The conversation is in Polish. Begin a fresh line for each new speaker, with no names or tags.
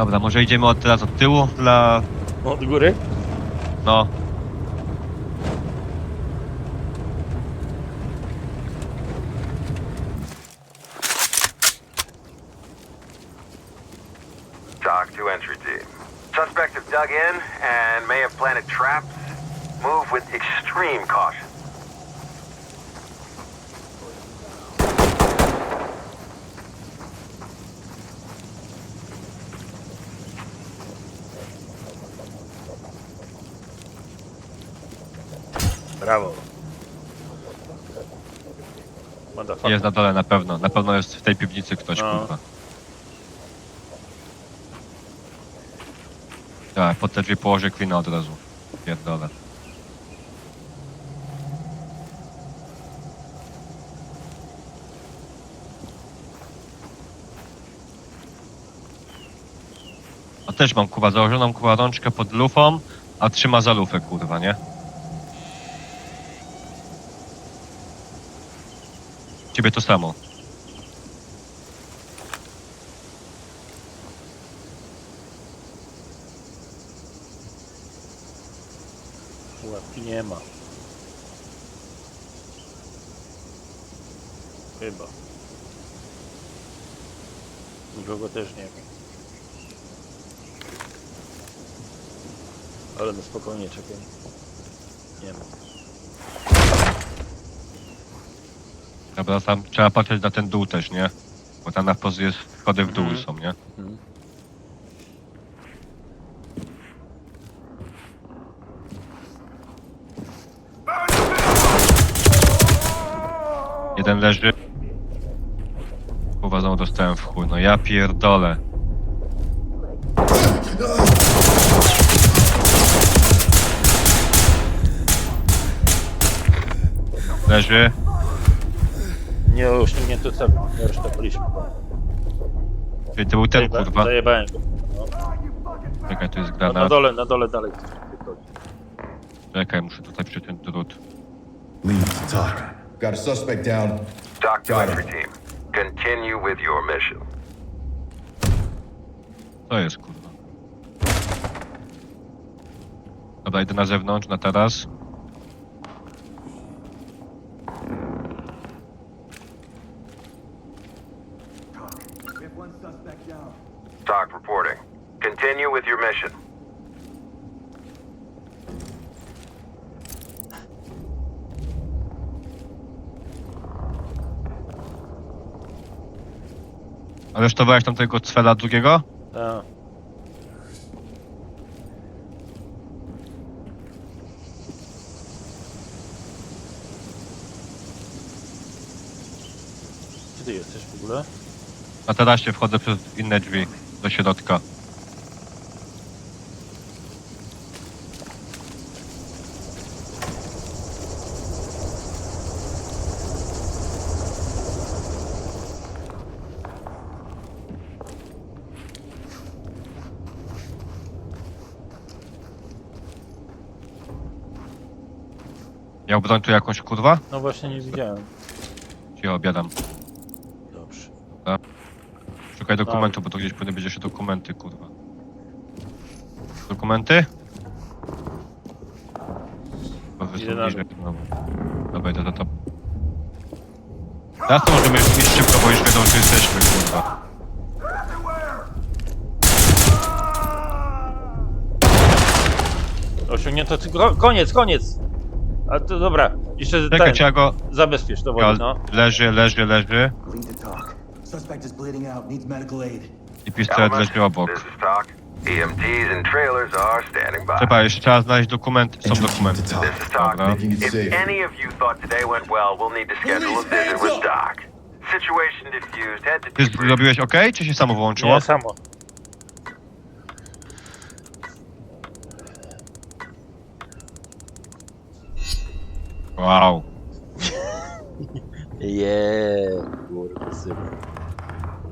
Dobra, może idziemy od teraz od tyłu dla...
Od góry?
no...
Talk to entry team. Suspects have dug in and may have planted traps. Move with extreme caution.
Brawo. Motherfucker.
Jest na dole na pewno. Na pewno jest w tej piwnicy ktoś,
No.
kurwa. Tak, pod te drzwi położę Queena od razu. Pierdolę. A też mam kuba założoną kuba rączkę pod lufą, a trzyma za lufę kurwa, nie? Ciebie to samo.
Łapki nie ma. Chyba. Nikogo też nie ma. Ale no spokojnie czekaj. Nie ma.
Dobra, tam trzeba patrzeć na ten dół też, nie? Bo tam na wprost jest schody w dół
Mhm.
są, nie?
Mhm.
Jeden leży. Znowu dostałem w chuj. No ja pierdolę. Leży.
Nie osiągnięto celu. Reszta byliśmy.
Czyli to był ten
Zajeba-
kurwa.
Zajebałem go.
Czekaj, tu jest
No, na
granat.
dole, na dole dalej.
Czekaj, muszę tutaj przyciąć drut.
Leave to talk. Got a suspect down.
To
Got it.
entry team. Continue with your mission.
To jest kurwa. Dobra, idę na zewnątrz, na taras.
Talk reporting. Continue with your mission.
Aresztowałeś tam tego cwela drugiego?
A. Gdzie ty jesteś w ogóle?
Na tarasie wchodzę przez inne drzwi do środka. Miał broń tu jakąś kurwa?
No właśnie nie widziałem.
Cię obiadam.
Dobrze.
Szukaj dokumentu, bo to gdzieś powinny być jeszcze dokumenty, kurwa. Dokumenty? Bo
Idę na
bliżej. No. Dobra, idę za to. Teraz to możemy iść szybko, bo już wiedzą, że jesteśmy, kurwa.
Osiągnięto. ty- ko- Koniec, koniec! A to dobra, jeszcze
Czekaj,
ten,
trzeba go...
zabezpiecz to wody, no.
Leży, leży, leży.
Lead to talk. Suspect is bleeding out, needs medical aid.
I pistolet
Element,
leży obok.
This is Talk. EMTs and trailers are standing by.
Trzeba, jeszcze trzeba znaleźć dokumenty. Są dokumenty.
This is Talk.
Dobra.
If any of you thought today went well, we'll need to schedule a visit with Doc. Situation diffused. Head to
Ty
debrief.
zrobiłeś ok, czy się samo wyłączyło?
Nie, samo.
Wow.
Jeee, kurwa, synu.